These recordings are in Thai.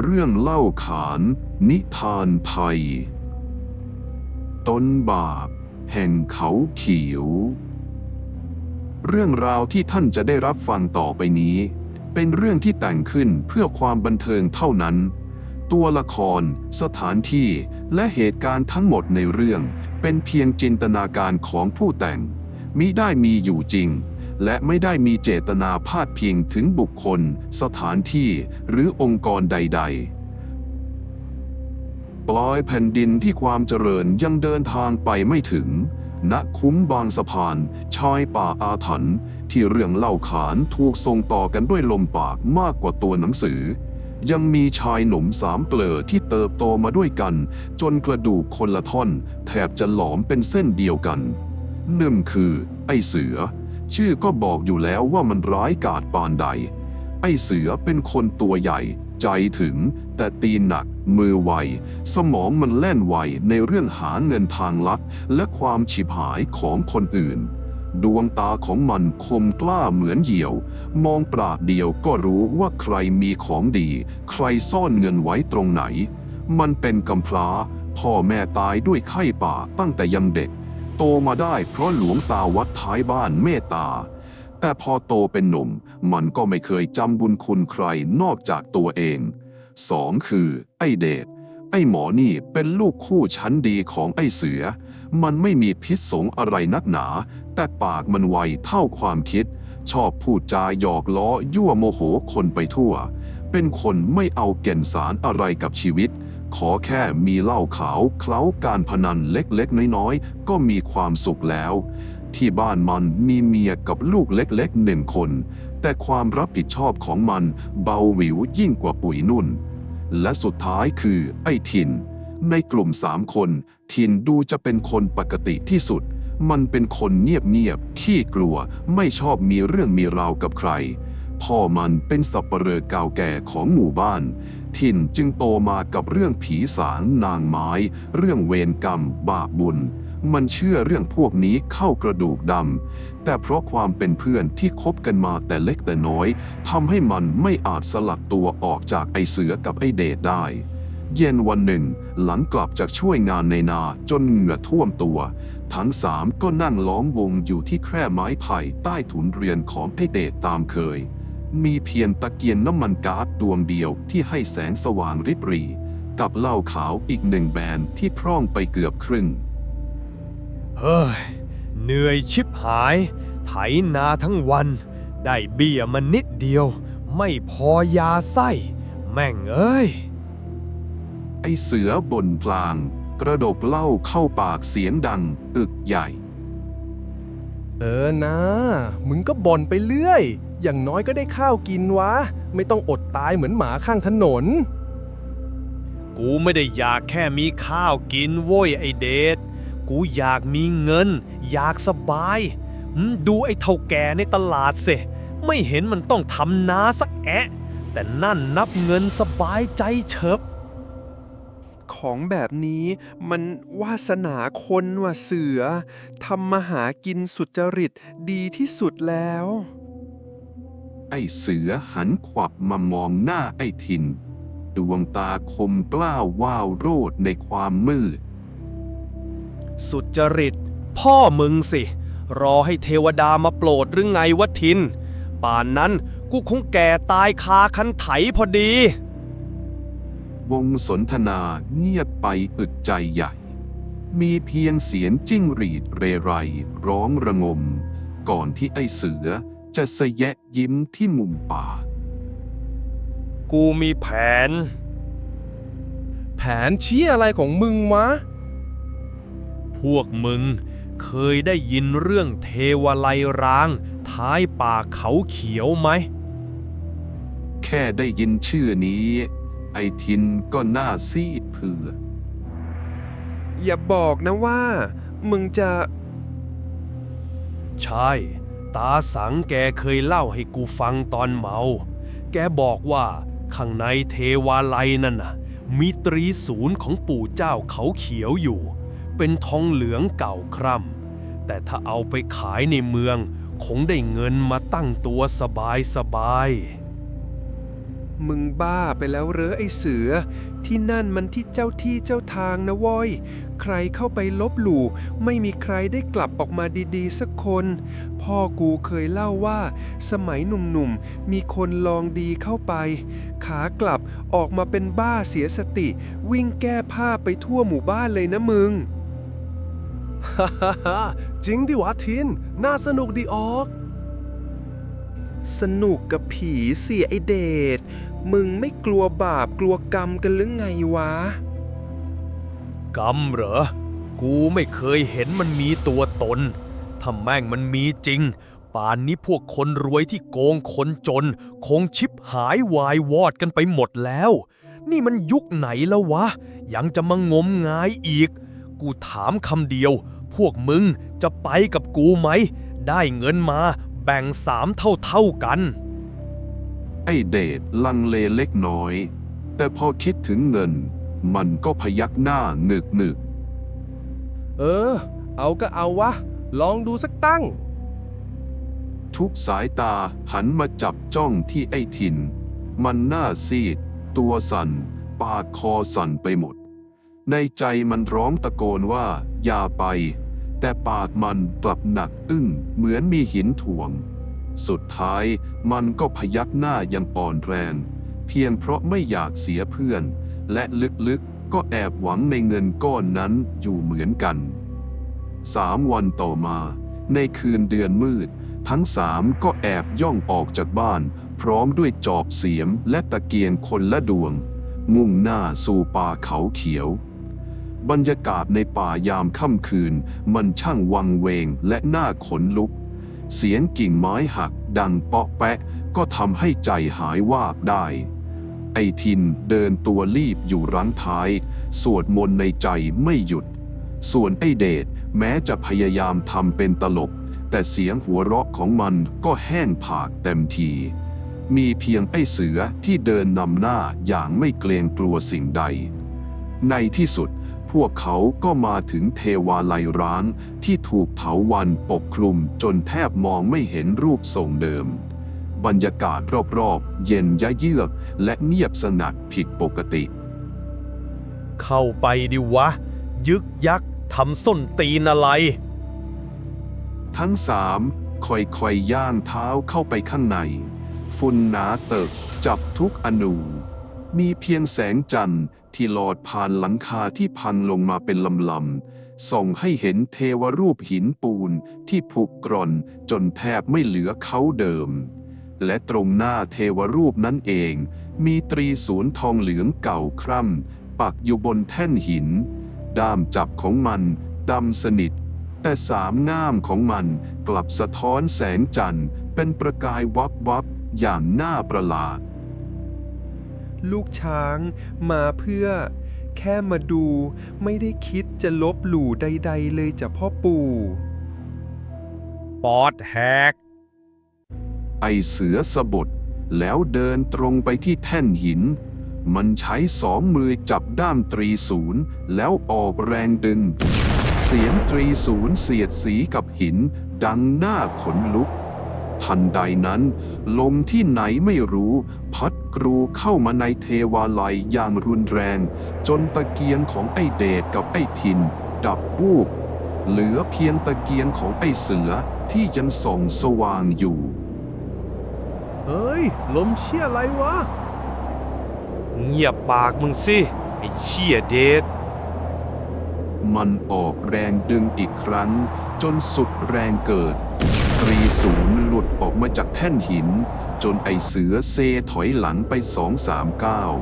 เรื่องเล่าขานนิทานภัยต้นบาป แห่งเขาเขียว เรื่องราวที่ท่านจะได้รับฟังต่อไปนี้ เป็นเรื่องที่แต่งขึ้นเพื่อความบันเทิงเท่านั้น ตัวละคร สถานที่ และเหตุการณ์ทั้งหมดในเรื่อง เป็นเพียงจินตนาการของผู้แต่งมิได้มีอยู่จริง และไม่ได้มีเจตนาพาดพิงถึงบุคคล สถานที่หรือองค์กรใด ๆ ปล่อยแผ่นดินที่ความเจริญยังเดินทางไปไม่ถึงณคุ้มบางสะพาน ชายป่าอาถรรพ์ที่เรื่องเล่าขานถูกส่งต่อกันด้วยลมปากมากกว่าตัวหนังสือ ยังมีชายหนุ่มสามเกลอที่เติบโตมาด้วยกัน จนกระดูกคนละท่อน แทบจะหลอมเป็นเส้นเดียวกันนั่นคือ ไอเสือ ชื่อก็บอกอยู่แล้วว่ามันร้ายกาจปานใด ไอ้เสือเป็นคนตัวใหญ่ ใจถึง แต่ตีนหนัก มือไว สมองมันแล่นไวในเรื่องหาเงินทางลัดและความฉิบหายของคนอื่น ดวงตาของมันคมกล้าเหมือนเหยี่ยว มองปราดเดียวก็รู้ว่าใครมีของดี ใครซ่อนเงินไว้ตรงไหน มันเป็นกำพร้า พ่อแม่ตายด้วยไข้ป่าตั้งแต่ยังเด็ก โตมาได้เพราะหลวงตาวัดท้ายบ้านเมตตา แต่พอโตเป็นหนุ่ม มันก็ไม่เคยจำบุญคุณใครนอกจากตัวเองสองคือ ไอเดชไอหมอนี่เป็นลูกคู่ชั้นดีของไอเสือ มันไม่มีพิษสงอะไรนักหนา แต่ปากมันไวเท่าความคิด ชอบพูดจาหยอกล้อยั่วโมโหคนไปทั่ว เป็นคนไม่เอาเก่นสารอะไรกับชีวิต ขอแค่มีเหล้าขาวเคล้าการพนันเล็กๆ น้อยๆ ก็มีความสุขแล้ว ที่บ้านมันมีเมียกับลูกเล็กๆหนึ่งคน แต่ความรับผิดชอบของมันเบาหวิวยิ่งกว่าปุ๋ยนุ่น และสุดท้ายคือไอ้ทิน ในกลุ่มสามคนทินดูจะเป็นคนปกติที่สุด มันเป็นคนเงียบๆขี้กลัวไม่ชอบมีเรื่องมีราวกับใครพ่อมันเป็นสับปเหร่อเก่าแก่ของหมู่บ้าน ทินจึงโตมากับเรื่องผีสางนางไม้ เรื่องเวรกรรม บาปบุญ มันเชื่อเรื่องพวกนี้เข้ากระดูกดำ แต่เพราะความเป็นเพื่อนที่คบกันมาแต่เล็กแต่น้อยทำให้มันไม่อาจสลัดตัวออกจากไอเสือกับไอเดชได้เย็นวันหนึ่ง หลังกลับจากช่วยงานในนาจนเหงื่อท่วมตัว ทั้งสามก็นั่งล้อมวงอยู่ที่แคร่ไม้ไผ่ใต้ถุนเรียนของไอเดชตามเคย มีเพียงตะเกียงน้ำมันก๊าซดวงเดียวที่ให้แสงสว่างริบหรี่กับเหล้าขาวอีกหนึ่งแบนที่พร่องไปเกือบครึ่ง เฮ้ย เหนื่อยชิบหาย ไถนาทั้งวัน ได้เบี้ยมานิดเดียว ไม่พอยาไส้ แม่งเอ้ย ไอเสือบนพลาง กระดกเหล้าเข้าปากเสียงดังตึกใหญ่ เออนะ มึงก็บ่นไปเรื่อย อย่างน้อยก็ได้ข้าวกินวะ ไม่ต้องอดตายเหมือนหมาข้างถนน กูไม่ได้อยากแค่มีข้าวกินโว้ยไอเดชกูอยากมีเงิน อยากสบายหืมดูไอ้เท่าแก่ในตลาดเสไม่เห็นมันต้องทำนาสักแอะ แต่นั่นนับเงินสบายใจเฉิบของแบบนี้มันวาสนาคนว่ะเสือทำมาหากินสุจริตดีที่สุดแล้ว ไอเสือหันขวับมามองหน้าไอทิน ดวงตาคมกล้าววาวโรดในความมืด สุจริต พ่อมึงสิ รอให้เทวดามาโปรดหรือไงวะทิน ป่านนั้นกูคงแก่ตายคาคันไถพอดี วงสนทนาเงียบไปอึดใจใหญ่ มีเพียงเสียงจิ้งหรีดเรไรร้องระงม ก่อนที่ไอเสือ จะสะแยะยิ้มที่มุมปาก กูมีแผน แผนเชี้อะไรของมึงวะ พวกมึงเคยได้ยินเรื่องเทวไลยร้าง ท้ายป่าเขาเขียวไหม แค่ได้ยินชื่อนี้ ไอทินก็หน้าซีดเผือดอย่าบอกนะว่า มึงจะ ใช่ ตาสังแกเคยเล่าให้กูฟังตอนเมา แกบอกว่าข้างในเทวาลัยนั่นน่ะ มีตรีศูนย์ของปู่เจ้าเขาเขียวอยู่ เป็นทองเหลืองเก่าคร่ำแต่ถ้าเอาไปขายในเมือง คงได้เงินมาตั้งตัวสบายสบาย มึงบ้าไปแล้วเหรอไอเสือ ที่นั่นมันที่เจ้าที่เจ้าทางนะว้ยใครเข้าไปลบหลู่ ไม่มีใครได้กลับออกมาดีๆ สักคน พ่อกูเคยเล่าว่า สมัยหนุ่มๆ มีคนลองดีเข้าไป ขากลับออกมาเป็นบ้าเสียสติ วิ่งแก้ผ้าไปทั่วหมู่บ้านเลยนะมึง ฮ่าฮ่าฮ่าจริงดิวะทิน น่าสนุกดีออก สนุกกับผีเสียไอเดชมึงไม่กลัวบาปกลัวกรรมกันหรือไงวะ กรรมเหรอ กูไม่เคยเห็นมันมีตัวตน ถ้าแม่งมันมีจริง ป่านนี้พวกคนรวยที่โกงคนจน คงชิบหายวายวอดกันไปหมดแล้ว นี่มันยุคไหนแล้ววะ ยังจะมางมงายอีก กูถามคำเดียว พวกมึงจะไปกับกูไหม ได้เงินมา แบ่งสามเท่าๆกัน ไอ้เดชลังเลเล็กน้อย แต่พอคิดถึงเงิน มันก็พยักหน้าหนึกหนึกเออ เอาก็เอาวะ ลองดูสักตั้ง ทุกสายตาหันมาจับจ้องที่ไอ้ทิน มันหน้าซีด ตัวสั่น ปากคอสั่นไปหมด ในใจมันร้องตะโกนว่า อย่าไป แต่ปากมันกลับหนักอึ้งเหมือนมีหินถ่วง สุดท้ายมันก็พยักหน้าอยังอ่อนแรง เพียงเพราะไม่อยากเสียเพื่อน และลึกๆก็แอบหวังในเงินก้อนนั้นอยู่เหมือนกันสามวันต่อมา ในคืนเดือนมืด ทั้งสามก็แอบย่องออกจากบ้าน พร้อมด้วยจอบเสียมและตะเกียงคนละดวง มุ่งหน้าสู่ป่าเขาเขียว บรรยากาศในป่ายามค่ำคืน มันช่างวังเวงและน่าขนลุก เสียงกิ่งไม้หักดังเปาะแปะ ก็ทำให้ใจหายวาบได้ ไอทินเดินตัวรีบอยู่รั้งท้าย สวดมนต์ในใจไม่หยุด ส่วนไอเดชแม้จะพยายามทำเป็นตลก แต่เสียงหัวเราะของมันก็แห้งผากเต็มทีมีเพียงไอ้เสือที่เดินนำหน้าอย่างไม่เกรงกลัวสิ่งใด ในที่สุด พวกเขาก็มาถึงเทวาลัยร้างที่ถูกเถาวันปกคลุมจนแทบมองไม่เห็นรูปทรงเดิม บรรยากาศรอบๆ เย็นยะเยือกและเงียบสงัดผิดปกติ เข้าไปดิวะ ยึกยักทำส้นตีนอะไร ทั้งสามค่อยๆย่างเท้าเข้าไปข้างใน ฝุ่นหนาเติบจับทุกอนูมีเพียงแสงจันทร์ ที่หลอดผ่านหลังคาที่พังลงมาเป็นลำๆ ส่องให้เห็นเทวรูปหินปูนที่ผุกร่อนจนแทบไม่เหลือเขาเดิม และตรงหน้าเทวรูปนั้นเอง มีตรีศูนย์ทองเหลืองเก่าคร่ำปักอยู่บนแท่นหิน ด้ามจับของมันดำสนิท แต่สามง่ามของมันกลับสะท้อนแสงจันทร์เป็นประกายวับวับอย่างน่าประหลาด ลูกช้าง มาเพื่อ แค่มาดูไม่ได้คิดจะลบหลู่ใด ๆ เลยจ้ะพ่อปู่ ปอดแหก ไอเสือสะบดแล้วเดินตรงไปที่แท่นหิน มันใช้สองมือจับด้ามตรีศูนย์แล้วออกแรงดึง เสียงตรีศูนย์เสียดสีกับหิน ดังหน้าขนลุก ทันใดนั้น ลมที่ไหนไม่รู้ พัดกรูเข้ามาในเทวาลัยอย่างรุนแรง จนตะเกียงของไอเดชกับไอทิน ดับบูบเหลือเพียงตะเกียงของไอเสือที่ยังส่องสว่างอยู่ เฮ้ย ลมเชี่ยอะไรวะ เงียบปากมึงสิ ไอ้เชี่ยเดชมันออกแรงดึงอีกครั้ง จนสุดแรงเกิด ตรีศูนย์หลุดออกมาจากแท่นหิน จนไอเสือเซถอยหลังไปสองสามก้าว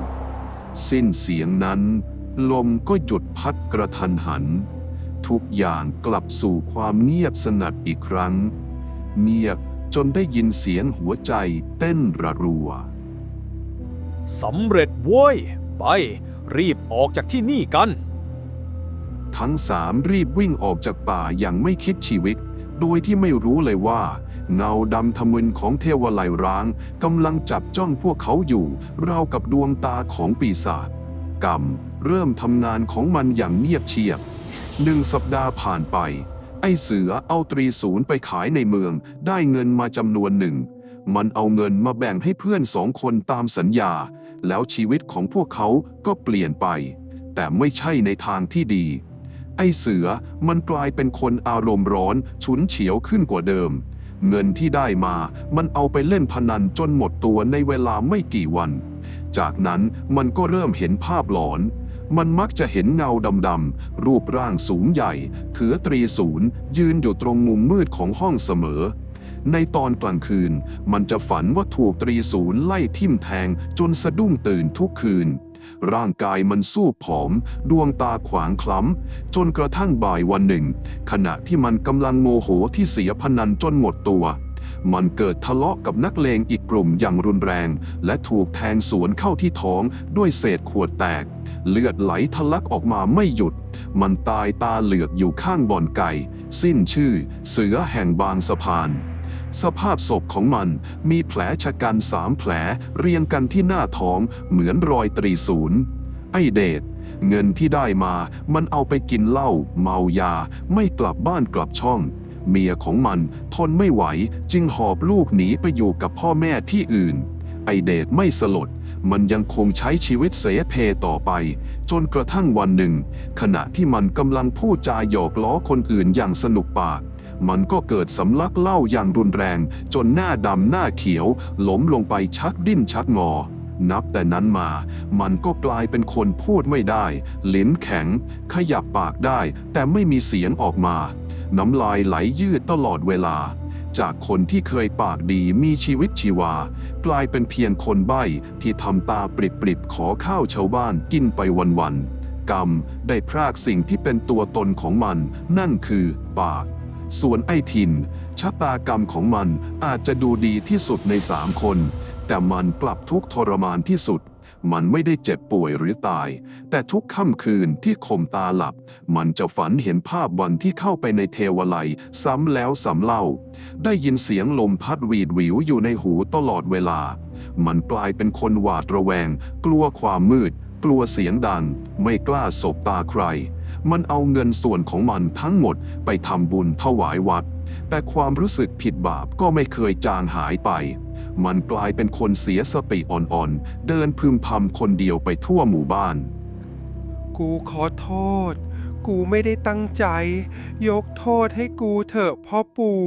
สิ้นเสียงนั้น ลมก็หยุดพัดกระทันหัน ทุกอย่างกลับสู่ความเงียบสงัดอีกครั้ง เงียบจนได้ยินเสียงหัวใจเต้นระรัวสำเร็จโว้ย ไป รีบออกจากที่นี่กัน ทั้งสามรีบวิ่งออกจากป่าอย่างไม่คิดชีวิต โดยที่ไม่รู้เลยว่า เงาดำทะมึนของเทวไลร้างกำลังจับจ้องพวกเขาอยู่ ราวกับดวงตาของปีศาจกรรมเริ่มทำงานของมันอย่างเงียบเชียบหนึ่งสัปดาห์ผ่านไป ไอเสือเอาตรีศูนย์ไปขายในเมือง ได้เงินมาจำนวนหนึ่ง มันเอาเงินมาแบ่งให้เพื่อนสองคนตามสัญญา แล้วชีวิตของพวกเขาก็เปลี่ยนไป แต่ไม่ใช่ในทางที่ดี ไอ้เสือมันกลายเป็นคนอารมณ์ร้อนฉุนเฉียวขึ้นกว่าเดิม เงินที่ได้มามันเอาไปเล่นพนันจนหมดตัวในเวลาไม่กี่วัน จากนั้นมันก็เริ่มเห็นภาพหลอน มันมักจะเห็นเงาดำๆรูปร่างสูงใหญ่ ถือตรีศูนย์ ยืนอยู่ตรงมุมมืดของห้องเสมอ ในตอนกลางคืน มันจะฝันว่าถูกตรีศูนย์ไล่ทิ่มแทงจนสะดุ้งตื่นทุกคืน ร่างกายมันสู้ผอม ดวงตาขวางคล้ำ จนกระทั่งบ่ายวันหนึ่ง ขณะที่มันกำลังโมโหที่เสียพนันจนหมดตัว มันเกิดทะเลาะกับนักเลงอีกกลุ่มอย่างรุนแรง และถูกแทงสวนเข้าที่ท้องด้วยเศษขวดแตก เลือดไหลทะลักออกมาไม่หยุด มันตายตาเหลือกอยู่ข้างบ่อนไก่ สิ้นชื่อ เสือแห่งบางสะพาน สภาพศพของมันมีแผลชะกันสามแผลเรียงกันที่หน้าท้องเหมือนรอยตรีศูนย์ ไอเดชเงินที่ได้มามันเอาไปกินเหล้าเมายา ไม่กลับบ้านกลับช่อง เมียของมันทนไม่ไหวจึงหอบลูกหนีไปอยู่กับพ่อแม่ที่อื่น ไอเดชไม่สลดมันยังคงใช้ชีวิตเสเพต่อไป จนกระทั่งวันหนึ่ง ขณะที่มันกำลังพูดจาหยอกล้อคนอื่นอย่างสนุกปาก มันก็เกิดสำลักเหล้าอย่างรุนแรง จนหน้าดำหน้าเขียวล้มลงไปชักดิ้นชักงอ นับแต่นั้นมา มันก็กลายเป็นคนพูดไม่ได้ ลิ้นแข็ง ขยับปากได้ แต่ไม่มีเสียงออกมา น้ำลายไหลยืดตลอดเวลา จากคนที่เคยปากดีมีชีวิตชีวา กลายเป็นเพียงคนใบ้ที่ทำตาปริบๆขอข้าวชาวบ้านกินไปวันๆกรรมได้พรากสิ่งที่เป็นตัวตนของมัน นั่นคือปาก ส่วนไอ้ทิน ชะตากรรมของมันอาจจะดูดีที่สุดในสามคน แต่มันกลับทุกทรมานที่สุด มันไม่ได้เจ็บป่วยหรือตาย แต่ทุกค่ำคืนที่ข่มตาหลับ มันจะฝันเห็นภาพวันที่เข้าไปในเทวไลซ้ำแล้วซ้ำเล่า ได้ยินเสียงลมพัดหวีดหวิวอยู่ในหูตลอดเวลา มันกลายเป็นคนหวาดระแวง กลัวความมืด กลัวเสียงดัง ไม่กล้าสบตาใคร มันเอาเงินส่วนของมันทั้งหมดไปทำบุญถวายวัด แต่ความรู้สึกผิดบาปก็ไม่เคยจางหายไป มันกลายเป็นคนเสียสติอ่อนๆ เดินพึมพำคนเดียวไปทั่วหมู่บ้าน กูขอโทษ กูไม่ได้ตั้งใจ ยกโทษให้กูเถอะพ่อปู่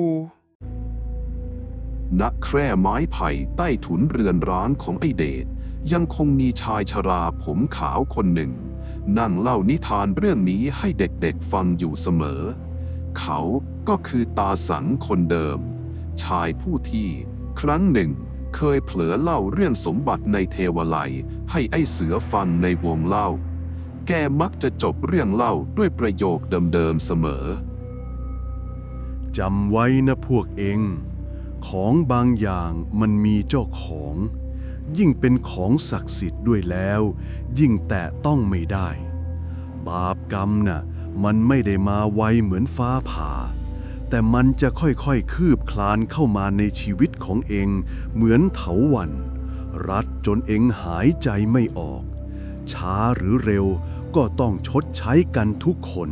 ณแคร่ไม้ไผ่ใต้ถุนเรือนร้างของไอเดชยังคงมีชายชราผมขาวคนหนึ่ง นั่งเล่านิทานเรื่องนี้ให้เด็กๆฟังอยู่เสมอ เขาก็คือตาสังคนเดิม ชายผู้ที่ ครั้งหนึ่ง เคยเผลอเล่าเรื่องสมบัติในเทวไลให้ไอ้เสือฟังในวงเล่า แกมักจะจบเรื่องเล่าด้วยประโยคเดิมๆเสมอจำไว้นะพวกเอง ของบางอย่างมันมีเจ้าของ ยิ่งเป็นของศักดิ์สิทธิ์ด้วยแล้ว ยิ่งแตะต้องไม่ได้ บาปกรรมน่ะมันไม่ได้มาไวเหมือนฟ้าผ่า แต่มันจะค่อยๆคืบคลานเข้ามาในชีวิตของเอง เหมือนเถาวัน รัดจนเองหายใจไม่ออก ช้าหรือเร็วก็ต้องชดใช้กันทุกคน